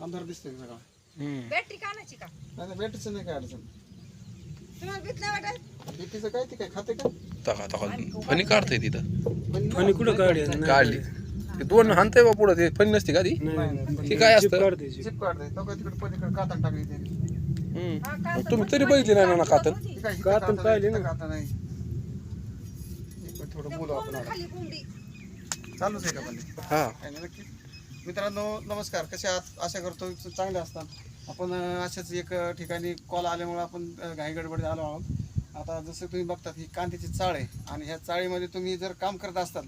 अंधार दिसतोय सगळा हम्म. बॅटरी का आणायची का? नाही नाही भेटायचं नाही काय अडचण. तुम्हाला भीत नाही वाटत? बीपीचं काय ते काय खाते का? तका तका. फणी काढतंय तिथं. पण आणि कुठं काढे काढली? ते दोन हाणतंय बा पुढं ते फणी नसते का ती ते काय असतं? काढते चिप काढते तो काय तिकडे पलीकडे कातण टाकली त्याने. हम्म. हा, का मग तुम्ही तरी बघितली नाही ना कातन ती काय कातण कातण पाहिली ना. कातण नाही एक थोडं बोलू आपण आता. खाली कोंबडी. चालूच आहे का पण? हा. काय नाही नक्की? मित्रांनो नमस्कार. कसे आहात? आशा करतो चांगले असतात. आपण अशाच एक ठिकाणी कॉल आल्यामुळे आपण अं, आलो आहोत. आता जसं तुम्ही बघतात ही कांद्याची चाळ आहे आणि ह्या चाळीमध्ये तुम्ही जर काम करत असाल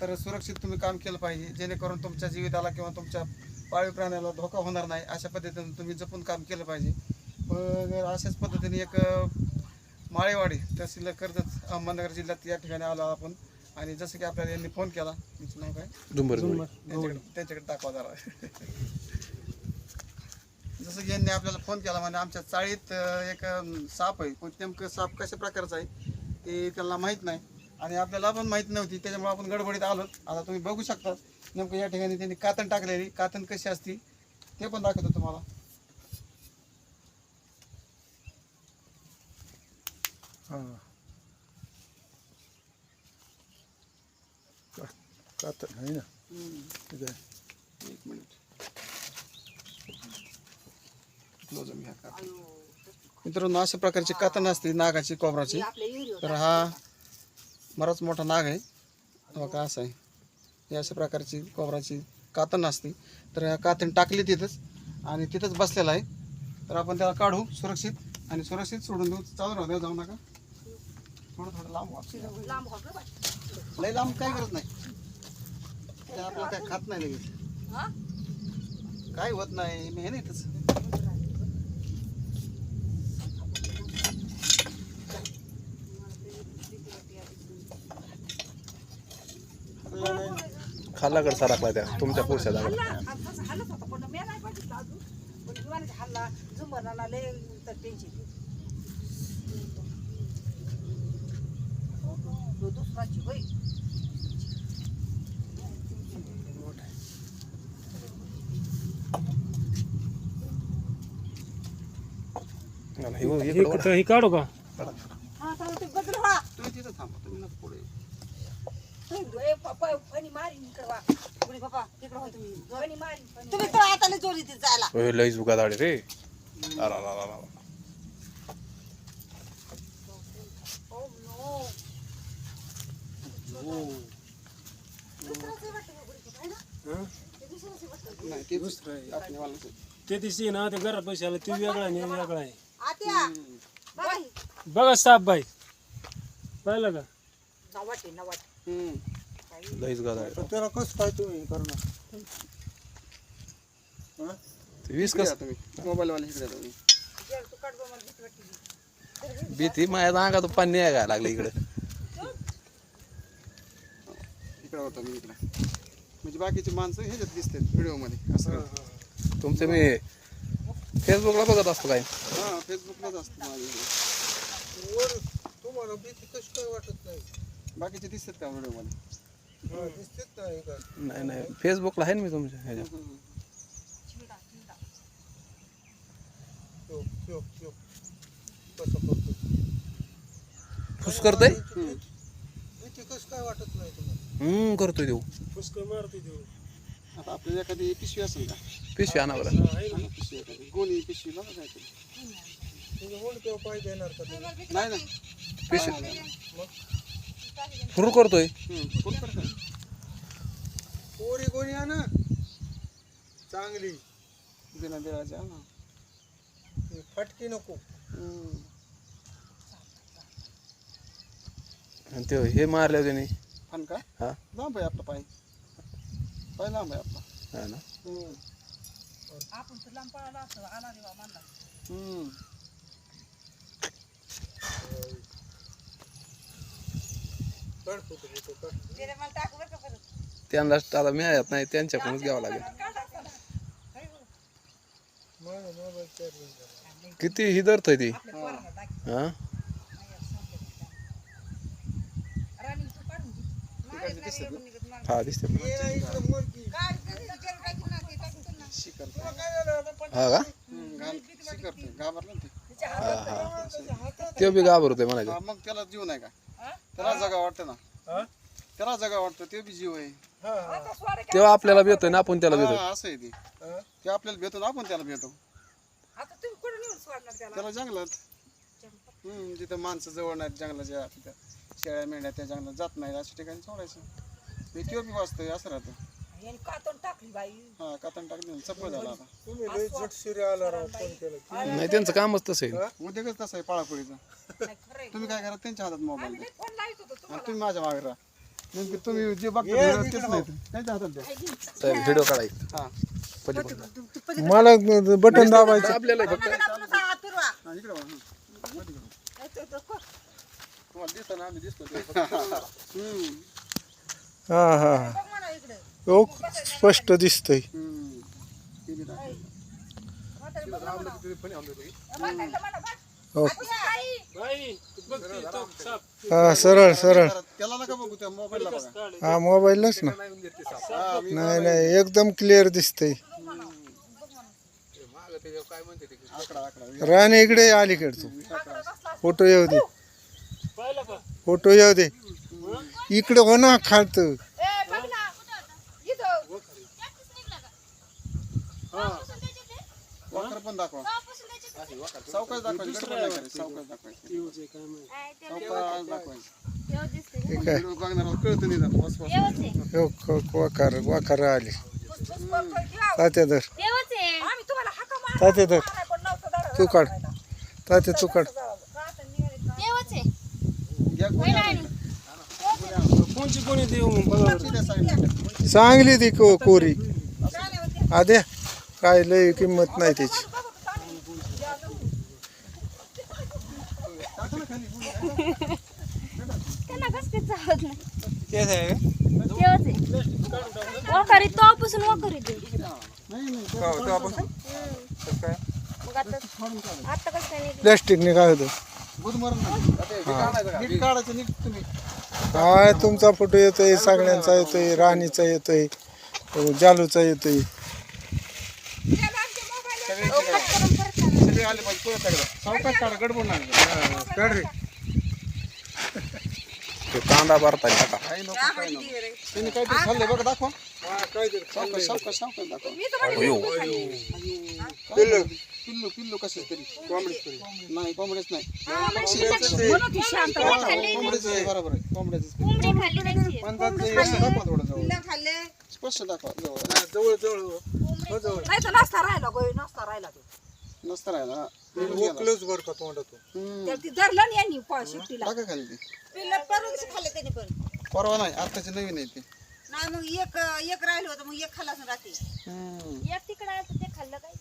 तर सुरक्षित तुम्ही काम केलं पाहिजे. जेणेकरून तुमच्या जीविताला किंवा तुमच्या पाळीव प्राण्याला धोका होणार नाही. अशा पद्धतीने तुम्ही जपून काम केलं पाहिजे. अशाच पद्धतीने एक माळेवाडी तहसील कर्जत अहमदनगर जिल्ह्यात या ठिकाणी आलो आपण. आणि जसं की आपल्याला यांनी फोन केला तुमचं नाव काय? डुंबर त्यांच्याकडे त्यांच्याकडे दाखवा जरा. जसं की यांनी आपल्याला फोन केला म्हणजे आमच्या चाळीत अं, एक अं, साप आहे. पण नेमकं साप कशा प्रकारचा आहे ते त्यांना माहीत नाही. आणि आपल्याला पण माहीत नव्हती त्याच्यामुळे आपण गडबडीत आलो. आता तुम्ही बघू शकता नेमकं या ठिकाणी त्यांनी कातण टाकलेली. कातण कशी असती ते पण दाखवतो तुम्हाला. कातन आहे ना ठीक आहे एक मिनिट. मित्रांनो अशा प्रकारची कातण असते नागाची कोबराची तर हा बराच मोठा नाग आहे बघा असं आहे ही अशा प्रकारची कोबराची कातण असते तर ह्या कातण टाकली तिथंच आणि तिथंच बसलेला आहे तर आपण त्याला काढू सुरक्षित. आणि सुरक्षित सोडून देऊ. चालू राहू द्या जाऊ नका. थोडं थोडं लांब वापस लांब हो लांब काय करत नाही. ते आपल्याला काय खात नाही लगेच. हा? काय होत नाही मी नाही तसं खाल्लाकडे सारखला त्या तुमच्या पुढच्या झाडाला हल्ला हा, तसं हल्लत होता पण मी नाही बघितलं अजून पण विमानाचा हल्ला झुंबरला लय तर टेन्शन तो दुसराची होय हे बघ, हे इकडं वळा. कुठं- हे काढू का? हा तर ते बदल व्हा तुम्ही तिथं थांबा तुम्ही नको पुढे तुम्ही ए, पप्पा फणी मारीन इकडं वा. पुढे पप्पा तिकडं हो तुम्ही. फणी मारीन तुम्ही तर आता जोरी ते जायला. होय, लईच उगा दाढी रे. अरा, रा, रा, रा. ओ नो हं? नाही ते दुसरं आहे. आपण वालाचं. ते दिसते ना ते घरात पैसे आले ते वेगळा आणि हे वेगळा आहे. आत्या बघा ही. बघा साप बाई. पाहिलं का? नवाटे नवाटे. हम्म. लईच त्याला कसं काय तुम्ही करणार? वीस कस तुम्ही. मोबाईल वाले इकडे या तुम्ही. जर तू मला भीती वाटते भीती? माझ्या अंगात पाणी यायला लागलं इकडे. इकडे होता मी इकडे. म्हणजे बाकीची माणसं ह्याच्यात दिसतात व्हिडिओमध्ये असं. तुमचं मी फेसबुकला बघत असतो काय? हा फेसबुकलाच असतं माझे वर तुम्हाला भीती कशी काय वाटत नाही? बाकीचे दिसतात का व्हिडिओमध्ये हा, दिसतेच नाही काय नाही नाही. फेसबुकला आहे ना मी तुमच्या ह्याच्या ठेव, ठेव, ठेव. कसं करतो फुस करतोय? भीती कशी काय वाटत नाही तुम्हाला? हम्म करतोय देऊ. फुसकं मारते देऊ. आता आपल्याला एखादी पिशवी असेल का पिशवी आणा बरं. आहे पिशवी एखादी. गोणी पिशवी बघा काहीतरी तुम्ही म्हणून तेव्हा पाय देणार का तुम्ही नाही नाही. पिशवी फुरू करतोय. हम्म, फुल कर का? पोरी कोणी आहे चांगली. बिना बिळाच्या हा. फटकी नको. हम्म. आणि ते हे मारले त्याने फन का? हा. लांब आहे आपला पाय. पाय लांब आहे आपला हा ना? हम्म. आपण तर लांब पळाला असतो आला रे बा हम्म. फोटो काढ त्याने मला टाकू बरं का परत? त्यांना आता मिळत नाही त्यांच्याकडूनच घ्यावं लागेल. किती ही धरतोय ती? आपल्या पोरांना टाक. हा? राणी तू काढून घे नाही, नाही, एवढं निघत नाही. हा दिसते हा का? ते, बी घाबरतोय म्हणायचं. हा, मग त्याला जीव नाही का? त्याला जगा वाटतं ना. त्याला जगा वाटतं ते बी जीव आहे. तेव्हा आपल्याला भेटतोय ना आपण त्याला भेटतोय. हा, असं आहे ते. ते आपल्याला भेटतो ना आपण त्याला भेटतो. आता तुम्ही कुठे नेऊन सोडणार त्याला? त्याला जंगलात. हम्म जिथं माणसं जवळ नाहीत जंगलाच्या तिथं शेळ्या मेंढ्या त्या जंगलात जात नाहीत अशा ठिकाणी सोडायचं. ते तो बी वाचतोय असं राहतं. यांनी कातून टाकली बाई. हा कातण टाकली चपळ झाला आता. तुम्ही लय आला राव फोन केला नाही त्यांचं कामच तसं आहे. उद्योगच तसं आहे पाळापोळीचं नाही खरंय. तुम्ही काय करा त्यांच्या हातात मोबाईल आम्ही लई फोन लावत होतो आणि तुम्ही माझ्या मागे राहा. नेमकी तुम्ही जे बघता video तेच नाही. त्यांच्या हातात द्या. साहेब व्हिडिओ काढायचं हा. पलीकडे मला बटन दाबायचं. आपल्याला फक्त फिरवा हा, इकडे. मध्ये. तुम्हाला दिसतं ना आम्ही दिसतो ते फक्त. हम्म, हा हा. हो स्पष्ट दिसतंय. हम्म. हा सरळ सरळ. त्याला नका बघू त्या मोबाईलला बघा हा मोबाईलच ना. हा, मी नाही नाही एकदम क्लिअर दिसतंय. आकडा आकडा इकडे अलीकडे तू. फोटो येऊ दे. फोटो येऊ दे. इकडे हो ना खात ए, बघ ना. इथं. वाकर पण दाखवा. सावकाश दाखवायचं सावकाश दाखवायचं आली. तात्या धर. आम्ही तुम्हाला हाका मारला. तात्या धर. तू काढ. तात्या तू काढ राहतं निघाले. या कोणी आणलं? कोणची कोणी देऊ मग? बघा बरं. चांगली ती को कोरी. आद्या काय लय किंमत नाही त्याची. ते मग आता आता कसं काय निघलं? प्लॅस्टिकने काय होतं हे. काढायचं का? नीट काढायचं नीट तुम्ही. काय तुमचा फोटो येतोय सगळ्यांचा येतोय राणीचा येतोय जालूचा येतोय. तो कांदा भरताय आता. काही नको काही नको त्यांनी काहीतरी खाल्लंय बघा दाखवा सावकाश सावकाश सावकाश दाखवा पिल्लू पिल्लू कशाच तरी? कोंबडीच. नाही कोंबडीच नाही. कोंबडीच आहे बरोबर आहे. कोंबड्याच खाल्ली त्यांची स्पष्ट दाखवा थोडं जवळ. खाल्ले. स्पष्ट दाखवा जवळ. नाही तर नसता राहिला गोय नसता राहिला तो. नसतं राहिला हा. हम्म. तर ती धरलं ना यांनी प- शिफ्टीला टाका खाली ते. पिल्लं परवा खाल्ले त्यांनी पण? परवा नाही आत्ताचे नवीन आहे ते. नाही मग एक एक राहिलं होतं मग एक खाल्ला असं रात्री हम्म. एक तिकडे आलं ते खाल्लं काय?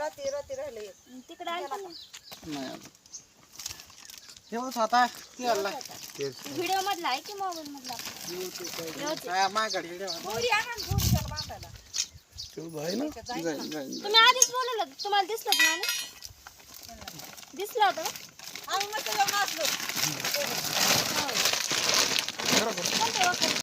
रात्री रात्री राहिलं एक तिकडे आलं ना. नाही आलं? तेवढंच आता ते आला व्हिडिओ मधला आहे की मोबाईल मधला गोरी आणा ना, गोरी त्याला बांधायला. आहे ना? जाईल जाईल तुम्ही आधीच बोलवलं होतं. तुम्हाला दिसलं होतं ना आणि? दिसलं होतं का? आम्ही मस्त जाऊन असलो. कोणत्या वाकारी?